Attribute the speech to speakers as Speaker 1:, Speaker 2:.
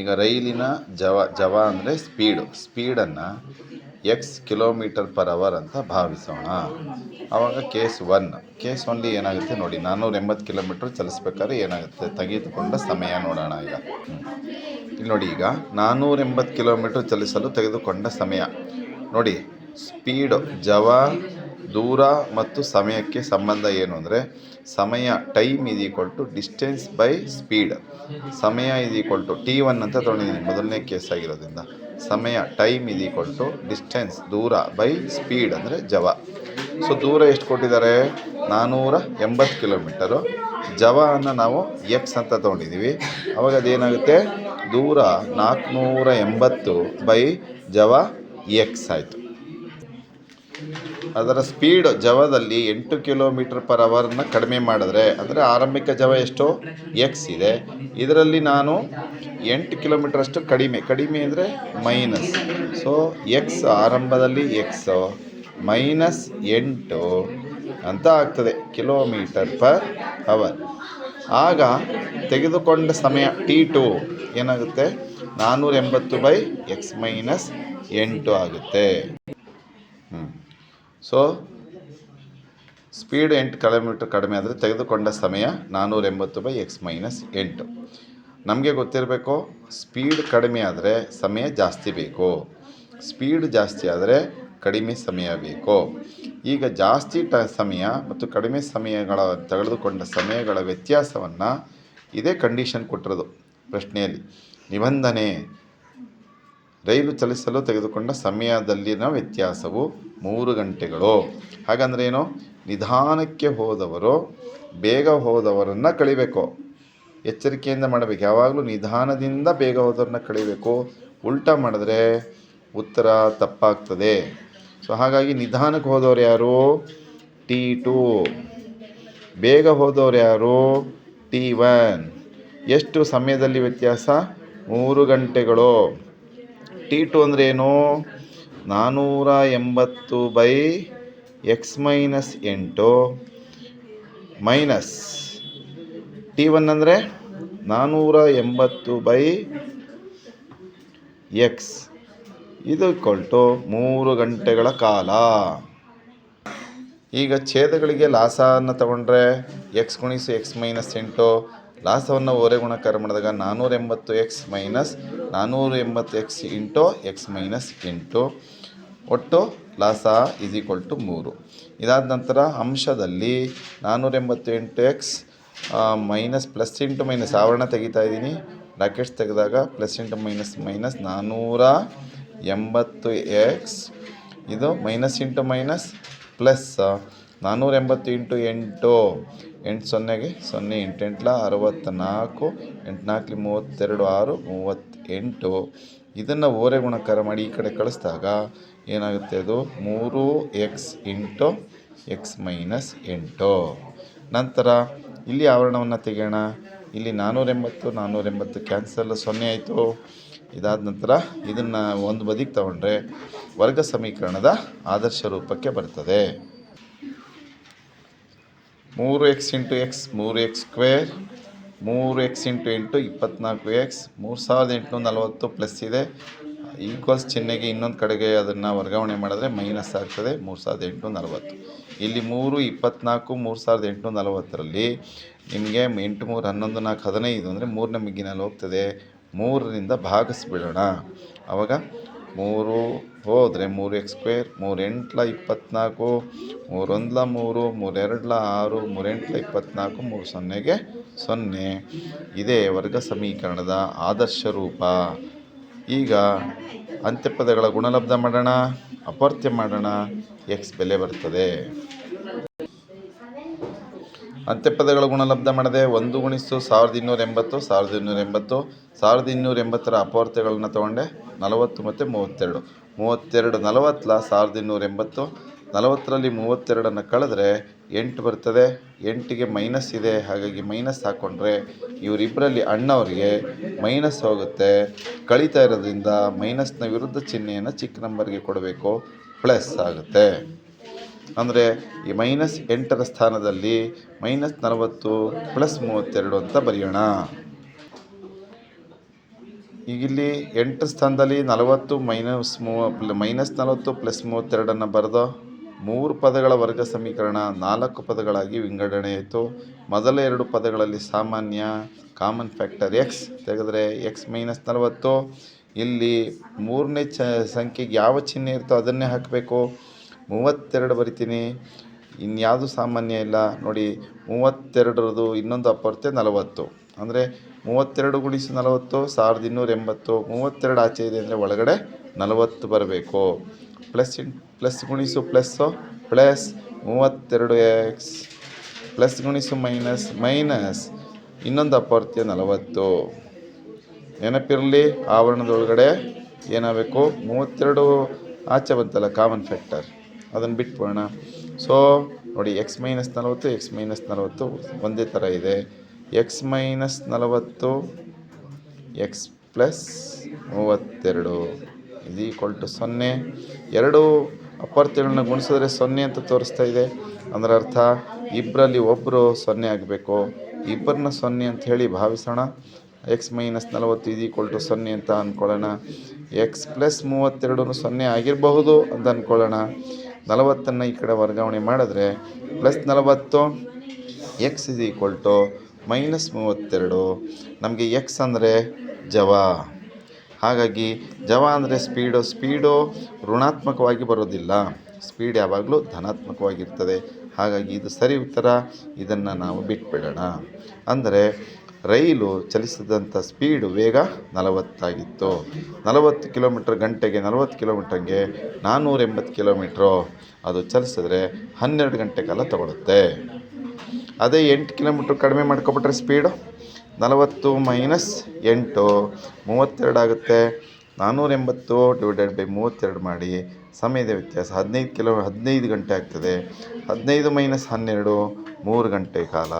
Speaker 1: ಈಗ ರೈಲಿನ ಜವ ಜವ ಅಂದರೆ ಸ್ಪೀಡು ಸ್ಪೀಡನ್ನು ಎಕ್ಸ್ ಕಿಲೋಮೀಟರ್ ಪರ್ ಅವರ್ ಅಂತ ಭಾವಿಸೋಣ. ಆವಾಗ ಕೇಸ್ ಒನ್ ಕೇಸ್ ಒನ್ಲಿ ಏನಾಗುತ್ತೆ ನೋಡಿ ನಾನ್ನೂರ ಎಂಬತ್ತು ಕಿಲೋಮೀಟ್ರ್ ಚಲಿಸ್ಬೇಕಾದ್ರೆ ಏನಾಗುತ್ತೆ? ತೆಗೆದುಕೊಂಡ ಸಮಯ ನೋಡೋಣ ಈಗ. ಇಲ್ಲಿ ನೋಡಿ ಈಗ ನಾನ್ನೂರ ಎಂಬತ್ತು ಕಿಲೋಮೀಟ್ರ್ ಚಲಿಸಲು ತೆಗೆದುಕೊಂಡ ಸಮಯ. ನೋಡಿ ಸ್ಪೀಡು ಜವ ದೂರ ಮತ್ತು ಸಮಯಕ್ಕೆ ಸಂಬಂಧ ಏನು ಅಂದರೆ ಸಮಯ ಟೈಮ್ ಇದು equal to distance by speed ಸಮಯ ಇದು ಈಕ್ವಲ್ ಟು ಟಿ ಒನ್ ಅಂತ ತೊಗೊಂಡಿದ್ದೀನಿ ಮೊದಲನೇ ಕೇಸ್ ಆಗಿರೋದ್ರಿಂದ. ಸಮಯ ಟೈಮ್ ಇದು ಈಕ್ವಲ್ ಟು ಡಿಸ್ಟೆನ್ಸ್ ದೂರ ಬೈ ಸ್ಪೀಡ್ ಅಂದರೆ ಜವ. ಸೊ ದೂರ ಎಷ್ಟು ಕೊಟ್ಟಿದ್ದಾರೆ? ನಾನ್ನೂರ ಎಂಬತ್ತು ಕಿಲೋಮೀಟರು ಜವ ಅನ್ನು ನಾವು ಎಕ್ಸ್ ಅಂತ ತೊಗೊಂಡಿದ್ದೀವಿ ಅವಾಗ ಅದೇನಾಗುತ್ತೆ? ದೂರ ನಾಲ್ಕುನೂರ ಎಂಬತ್ತು ಬೈ ಜವ ಎಕ್ಸ್ ಆಯಿತು. ಅದರ ಸ್ಪೀಡ್ ಜವದಲ್ಲಿ ಎಂಟು ಕಿಲೋಮೀಟರ್ ಪರ್ ಅವರ್ನ ಕಡಿಮೆ ಮಾಡಿದ್ರೆ, ಅಂದರೆ ಆರಂಭಿಕ ಜವ ಎಷ್ಟು? ಎಕ್ಸ್ ಇದೆ. ಇದರಲ್ಲಿ ನಾನು ಎಂಟು ಕಿಲೋಮೀಟರ್ ಅಷ್ಟು ಕಡಿಮೆ. ಕಡಿಮೆ ಅಂದರೆ ಮೈನಸ್ ಸೊ ಎಕ್ಸ್ ಆರಂಭದಲ್ಲಿ ಎಕ್ಸ್ ಮೈನಸ್ ಎಂಟು ಅಂತ ಆಗ್ತದೆ ಕಿಲೋಮೀಟರ್ ಪರ್ ಅವರ್ ಆಗ ತೆಗೆದುಕೊಂಡ ಸಮಯ ಟಿ ಟು ಏನಾಗುತ್ತೆ? ನಾನ್ನೂರ ಎಂಬತ್ತು ಬೈ ಎಕ್ಸ್ ಮೈನಸ್ ಎಂಟು ಆಗುತ್ತೆ. ಸೊ ಸ್ಪೀಡ್ ಎಂಟು ಕಿಲೋಮೀಟ್ರ್ ಕಡಿಮೆ ಆದರೆ ತೆಗೆದುಕೊಂಡ ಸಮಯ ನಾನ್ನೂರ ಎಂಬತ್ತು ಬೈ ಎಕ್ಸ್ ಮೈನಸ್ ಎಂಟು ನಮಗೆ ಗೊತ್ತಿರಬೇಕು ಸ್ಪೀಡ್ ಕಡಿಮೆ ಆದರೆ ಸಮಯ ಜಾಸ್ತಿ ಬೇಕು. ಸ್ಪೀಡ್ ಜಾಸ್ತಿ ಆದರೆ ಕಡಿಮೆ ಸಮಯ ಬೇಕು. ಈಗ ಜಾಸ್ತಿ ಟ ಸಮಯ ಮತ್ತು ಕಡಿಮೆ ಸಮಯಗಳ, ತೆಗೆದುಕೊಂಡ ಸಮಯಗಳ ವ್ಯತ್ಯಾಸವನ್ನು ಇದೇ ಕಂಡೀಷನ್ ಕೊಟ್ಟಿರೋದು ಪ್ರಶ್ನೆಯಲ್ಲಿ. ನಿಬಂಧನೆ ರೈಲು ಚಲಿಸಲು ತೆಗೆದುಕೊಂಡ ಸಮಯದಲ್ಲಿನ ವ್ಯತ್ಯಾಸವು ಮೂರು ಗಂಟೆಗಳು. ಹಾಗಂದ್ರೆ ಏನು ನಿಧಾನಕ್ಕೆ ಹೋದವರು ಬೇಗ ಹೋದವರನ್ನು ಕಳಿಬೇಕು. ಎಚ್ಚರಿಕೆಯಿಂದ ಮಾಡಬೇಕು. ಯಾವಾಗಲೂ ನಿಧಾನದಿಂದ ಬೇಗ ಹೋದವ್ರನ್ನ ಕಳಿಬೇಕು. ಉಲ್ಟಾ ಮಾಡಿದ್ರೆ ಉತ್ತರ ತಪ್ಪಾಗ್ತದೆ. ಸೊ ಹಾಗಾಗಿ ನಿಧಾನಕ್ಕೆ ಹೋದವ್ರು ಯಾರು? T two. ಬೇಗ ಹೋದವ್ರು ಯಾರು? T one. ಎಷ್ಟು ಸಮಯದಲ್ಲಿ ವ್ಯತ್ಯಾಸ? ಮೂರು ಗಂಟೆಗಳು. ಟಿ ಟು ಅಂದರೆ ಏನು? ನಾನ್ನೂರ ಎಂಬತ್ತು ಬೈ ಎಕ್ಸ್ ಮೈನಸ್ ಎಂಟು ಮೈನಸ್ ಟಿ ಒನ್ ಅಂದರೆ ನಾನ್ನೂರ ಎಂಬತ್ತು ಬೈ ಎಕ್ಸ್ ಇದು ಕೊಲ್ಟು ಮೂರು ಗಂಟೆಗಳ ಕಾಲ. ಈಗ ಛೇದಗಳಿಗೆ ಲಾಸನ್ನು ತಗೊಂಡ್ರೆ ಎಕ್ಸ್ ಗುಣಿಸು ಎಕ್ಸ್ ಮೈನಸ್ ಎಂಟು ಲಾಸವನ್ನು ಓರೆ ಗುಣಕಾರ ಮಾಡಿದಾಗ ನಾನ್ನೂರ ಎಂಬತ್ತು ಎಕ್ಸ್ ಮೈನಸ್ ನಾನ್ನೂರ ಎಂಬತ್ತು ಎಕ್ಸ್ ಇಂಟು ಎಕ್ಸ್ ಮೈನಸ್ ಎಂಟು ಒಟ್ಟು ಲಾಸ ಈಸ್ ಈಕ್ವಲ್ ಟು ಮೂರು. ಇದಾದ ನಂತರ ಅಂಶದಲ್ಲಿ ನಾನ್ನೂರ ಎಂಬತ್ತು ಎಂಟು x minus plus into minus ಆವರಣ ತೆಗಿತಾ ಇದ್ದೀನಿ. ಬ್ರಾಕೆಟ್ಸ್ ತೆಗೆದಾಗ ಪ್ಲಸ್ ಇಂಟು ಮೈನಸ್ ಮೈನಸ್ ನಾನ್ನೂರ ಎಂಬತ್ತು ಎಕ್ಸ್. ಇದು ಮೈನಸ್ ಇಂಟು ಮೈನಸ್ ಪ್ಲಸ್ ನಾನ್ನೂರ ಎಂಬತ್ತು ಇಂಟು ಎಂಟು ಎಂಟು ಸೊನ್ನೆಗೆ ಸೊನ್ನೆ ಎಂಟು ಎಂಟ್ಲ ಅರವತ್ತ ನಾಲ್ಕು ಎಂಟು ನಾಲ್ಕಲಿ ಮೂವತ್ತೆರಡು ಆರು ಮೂವತ್ತೆಂಟು. ಇದನ್ನು ಓರೆ ಗುಣಕಾರ ಮಾಡಿ ಈ ಕಡೆ ಕಳಿಸಿದಾಗ ಏನಾಗುತ್ತೆ ಅದು? ಮೂರು ಎಕ್ಸ್ ಇಂಟು ಎಕ್ಸ್ ಮೈನಸ್ ಎಂಟು. ನಂತರ ಇಲ್ಲಿ ಆವರಣವನ್ನು ತೆಗೆಯೋಣ. ಇಲ್ಲಿ ನಾನ್ನೂರ ಎಂಬತ್ತು ನಾನ್ನೂರ ಎಂಬತ್ತು ಕ್ಯಾನ್ಸಲ್, ಸೊನ್ನೆ ಆಯಿತು. ಇದಾದ ನಂತರ ಇದನ್ನು ಒಂದು ಬದಿಗೆ ತಗೊಂಡ್ರೆ ವರ್ಗ ಸಮೀಕರಣದ ಆದರ್ಶ ರೂಪಕ್ಕೆ ಬರ್ತದೆ. ಮೂರು ಎಕ್ಸ್ ಇಂಟು ಎಕ್ಸ್, ಮೂರು ಎಕ್ಸ್ ಸ್ಕ್ವೇರ್, ಮೂರು ಎಕ್ಸ್ ಇಂಟು ಎಂಟು ಇಪ್ಪತ್ನಾಲ್ಕು ಎಕ್ಸ್, ಮೂರು ಸಾವಿರದ ಎಂಟುನೂರ ನಲವತ್ತು ಪ್ಲಸ್ ಇದೆ. ಈಕ್ವಲ್ಸ್ ಚಿಹ್ನೆಗೆ ಇನ್ನೊಂದು ಕಡೆಗೆ ಅದನ್ನು ವರ್ಗಾವಣೆ ಮಾಡಿದ್ರೆ ಮೈನಸ್ ಆಗ್ತದೆ, ಮೂರು ಸಾವಿರದ ಎಂಟುನೂರ ನಲವತ್ತು. ಇಲ್ಲಿ ಮೂರು ಇಪ್ಪತ್ನಾಲ್ಕು, ಮೂರು ಸಾವಿರದ ಎಂಟುನೂರ ನಲವತ್ತರಲ್ಲಿ ನಿಮಗೆ ಎಂಟು ಮೂರು ಹನ್ನೊಂದು ನಾಲ್ಕು ಹದಿನೈದು ಅಂದರೆ ಮೂರನೇ ಮಿಗ್ಗಿನಲ್ಲಿ ಹೋಗ್ತದೆ. ಮೂರರಿಂದ ಭಾಗಿಸ್ಬಿಡೋಣ. ಆವಾಗ ಮೂರು, ಹೋದರೆ ಮೂರು ಎಕ್ಸ್ ಸ್ಕ್ವೇರ್ ಮೂರು ಎಂಟ್ಲ ಇಪ್ಪತ್ನಾಲ್ಕು ಮೂರೊಂದ್ಲ ಮೂರು ಮೂರೆರಡ್ಲ ಆರು ಮೂರೆಂಟ್ಲ ಇಪ್ಪತ್ನಾಲ್ಕು, ಮೂರು ಸೊನ್ನೆಗೆ ಸೊನ್ನೆ. ಇದೇ ವರ್ಗ ಸಮೀಕರಣದ ಆದರ್ಶ ರೂಪ. ಈಗ ಅಂತ್ಯಪದಗಳ ಗುಣಲಬ್ಧ ಮಾಡೋಣ, ಅಪರ್ತ್ಯ ಮಾಡೋಣ ಎಕ್ಸ್ ಬೆಲೆ ಬರ್ತದೆ. ಅಂತ್ಯಪದಗಳ ಗುಣಲಬ್ಧ ಮಾಡದೆ ಒಂದು ಗುಣಿಸು ಸಾವಿರದ ಇನ್ನೂರ ಎಂಬತ್ತು, ಸಾವಿರದ ಇನ್ನೂರ ಎಂಬತ್ತು, ಸಾವಿರದ ಇನ್ನೂರ ಎಂಬತ್ತರ ಅಪವರ್ತ್ಯಗಳನ್ನು ತಗೊಂಡೆ ನಲವತ್ತು ಮತ್ತು ಮೂವತ್ತೆರಡು. ಮೂವತ್ತೆರಡು ನಲವತ್ತಲ ಸಾವಿರದ ಇನ್ನೂರ ಎಂಬತ್ತು, ನಲವತ್ತರಲ್ಲಿ ಮೂವತ್ತೆರಡನ್ನು ಕಳೆದ್ರೆ ಎಂಟು ಬರ್ತದೆ. ಎಂಟಿಗೆ ಮೈನಸ್ ಇದೆ. ಹಾಗಾಗಿ ಮೈನಸ್ ಹಾಕ್ಕೊಂಡ್ರೆ ಇವರಿಬ್ಬರಲ್ಲಿ ಅಣ್ಣವರಿಗೆ ಮೈನಸ್ ಹೋಗುತ್ತೆ. ಕಳೀತಾ ಇರೋದ್ರಿಂದ ಮೈನಸ್ನ ವಿರುದ್ಧ ಚಿಹ್ನೆಯನ್ನು ಚಿಕ್ಕ ನಂಬರ್ಗೆ ಕೊಡಬೇಕು. ಪ್ಲಸ್ ಆಗುತ್ತೆ. ಅಂದರೆ ಈ ಮೈನಸ್ ಎಂಟರ ಸ್ಥಾನದಲ್ಲಿ ಮೈನಸ್ ನಲವತ್ತು ಪ್ಲಸ್ ಮೂವತ್ತೆರಡು ಅಂತ ಬರೆಯೋಣ. ಈಗಿಲ್ಲಿ ಎಂಟು ಸ್ಥಾನದಲ್ಲಿ ನಲವತ್ತು ಮೈನಸ್ ಮೂವ ಮೈನಸ್ ನಲವತ್ತು ಪ್ಲಸ್ ಮೂವತ್ತೆರಡನ್ನು ಬರೆದು ಮೂರು ಪದಗಳ ವರ್ಗ ಸಮೀಕರಣ ನಾಲ್ಕು ಪದಗಳಾಗಿ ವಿಂಗಡಣೆ ಆಯಿತು. ಮೊದಲ ಎರಡು ಪದಗಳಲ್ಲಿ ಸಾಮಾನ್ಯ ಕಾಮನ್ ಫ್ಯಾಕ್ಟರ್ ಎಕ್ಸ್ ತೆಗೆದರೆ ಎಕ್ಸ್ ಮೈನಸ್ ನಲವತ್ತು. ಇಲ್ಲಿ ಮೂರನೇ ಚ ಸಂಖ್ಯೆಗೆ ಯಾವ ಚಿಹ್ನೆ ಇರ್ತೋ ಅದನ್ನೇ ಹಾಕಬೇಕು. ಮೂವತ್ತೆರಡು ಬರಿತೀನಿ. ಇನ್ಯಾವುದು ಸಾಮಾನ್ಯ ಇಲ್ಲ. ನೋಡಿ ಮೂವತ್ತೆರಡರದು ಇನ್ನೊಂದು ಅಪವರ್ತೆ ನಲವತ್ತು. ಅಂದರೆ ಮೂವತ್ತೆರಡು ಗುಣಿಸು ನಲವತ್ತು, ಸಾವಿರದ ಇನ್ನೂರ ಎಂಬತ್ತು. ಮೂವತ್ತೆರಡು ಆಚೆ ಇದೆ ಅಂದರೆ ಒಳಗಡೆ ನಲವತ್ತು ಬರಬೇಕು. ಪ್ಲಸ್ ಇನ್, ಪ್ಲಸ್ ಗುಣಿಸು ಪ್ಲಸ್ಸು, ಪ್ಲಸ್ ಮೂವತ್ತೆರಡು ಎಕ್ಸ್. ಪ್ಲಸ್ ಗುಣಿಸು ಮೈನಸ್ ಮೈನಸ್ ಇನ್ನೊಂದು ಅಪವರ್ತ್ಯ ನಲವತ್ತು. ನೆನಪಿರಲಿ, ಆವರಣದೊಳಗಡೆ ಏನಾಗಬೇಕು? ಮೂವತ್ತೆರಡು ಆಚೆ ಬಂತಲ್ಲ ಕಾಮನ್ ಫ್ಯಾಕ್ಟರ್ ಅದನ್ನು ಬಿಟ್ಬಿಡೋಣ. ಸೊ ನೋಡಿ ಎಕ್ಸ್ ಮೈನಸ್ ನಲವತ್ತು ಎಕ್ಸ್ ಮೈನಸ್ ನಲವತ್ತು ಒಂದೇ ಥರ ಇದೆ. ಎಕ್ಸ್ ಮೈನಸ್ ನಲವತ್ತು ಎಕ್ಸ್ ಪ್ಲಸ್ ಮೂವತ್ತೆರಡು ಇದು ಈಕ್ವಲ್ ಟು ಸೊನ್ನೆ. ಎರಡು ಅಪವರ್ತ್ಯಗಳನ್ನ ಗುಣಿಸಿದ್ರೆ ಸೊನ್ನೆ ಅಂತ ತೋರಿಸ್ತಾ ಇದೆ. ಅದರ ಅರ್ಥ ಇಬ್ಬರಲ್ಲಿ ಒಬ್ಬರು ಸೊನ್ನೆ ಆಗಬೇಕು. ಇಬ್ಬರನ್ನ ಸೊನ್ನೆ ಅಂತ ಹೇಳಿ ಭಾವಿಸೋಣ. ಎಕ್ಸ್ ಮೈನಸ್ ನಲವತ್ತು ಇದು ಈಕ್ವಲ್ ಟು ಸೊನ್ನೆ ಅಂತ ಅಂದ್ಕೊಳ್ಳೋಣ ಎಕ್ಸ್ ಪ್ಲಸ್ ಮೂವತ್ತೆರಡು ಸೊನ್ನೆ ಆಗಿರಬಹುದು ಅಂತ ಅಂದ್ಕೊಳ್ಳೋಣ ನಲವತ್ತನ್ನು ಈ ಕಡೆ ವರ್ಗಾವಣೆ ಮಾಡಿದ್ರೆ ಪ್ಲಸ್ ನಲವತ್ತು, x is equal to minus ಮೂವತ್ತೆರಡು. ನಮಗೆ ಎಕ್ಸ್ ಅಂದರೆ ಜವ. ಹಾಗಾಗಿ ಜವ ಅಂದರೆ ಸ್ಪೀಡು ಸ್ಪೀಡು ಋಣಾತ್ಮಕವಾಗಿ ಬರೋದಿಲ್ಲ. ಸ್ಪೀಡ್ ಯಾವಾಗಲೂ ಧನಾತ್ಮಕವಾಗಿರ್ತದೆ. ಹಾಗಾಗಿ ಇದು ಸರಿ ಉತ್ತರ, ಇದನ್ನು ನಾವು ಬಿಟ್ಬಿಡೋಣ. ಅಂದರೆ ರೈಲು ಚಲಿಸಿದಂಥ ಸ್ಪೀಡು ವೇಗ ನಲವತ್ತಾಗಿತ್ತು. ನಲವತ್ತು ಕಿಲೋಮೀಟ್ರ್ ಗಂಟೆಗೆ ನಲವತ್ತು ಕಿಲೋಮೀಟ್ರಿಗೆ ನಾನ್ನೂರ ಎಂಬತ್ತು ಕಿಲೋಮೀಟ್ರು. ಅದು ಚಲಿಸಿದ್ರೆ ಹನ್ನೆರಡು ಗಂಟೆ ಕಾಲ ತಗೊಳುತ್ತೆ. ಅದೇ ಎಂಟು ಕಿಲೋಮೀಟ್ರ್ ಕಡಿಮೆ ಮಾಡ್ಕೊಬಿಟ್ರೆ ಸ್ಪೀಡು? ನಲವತ್ತು ಮೈನಸ್ ಎಂಟು, ಮೂವತ್ತೆರಡು ಆಗುತ್ತೆ. ನಾನ್ನೂರ ಎಂಬತ್ತು ಡಿವೈಡೆಡ್ ಬೈ ಮೂವತ್ತೆರಡು ಮಾಡಿ ಸಮಯದ ವ್ಯತ್ಯಾಸ ಹದಿನೈದು ಕಿಲೋ ಹದಿನೈದು ಗಂಟೆ ಆಗ್ತದೆ. ಹದಿನೈದು ಮೈನಸ್ ಹನ್ನೆರಡು, ಮೂರು ಗಂಟೆ ಕಾಲ.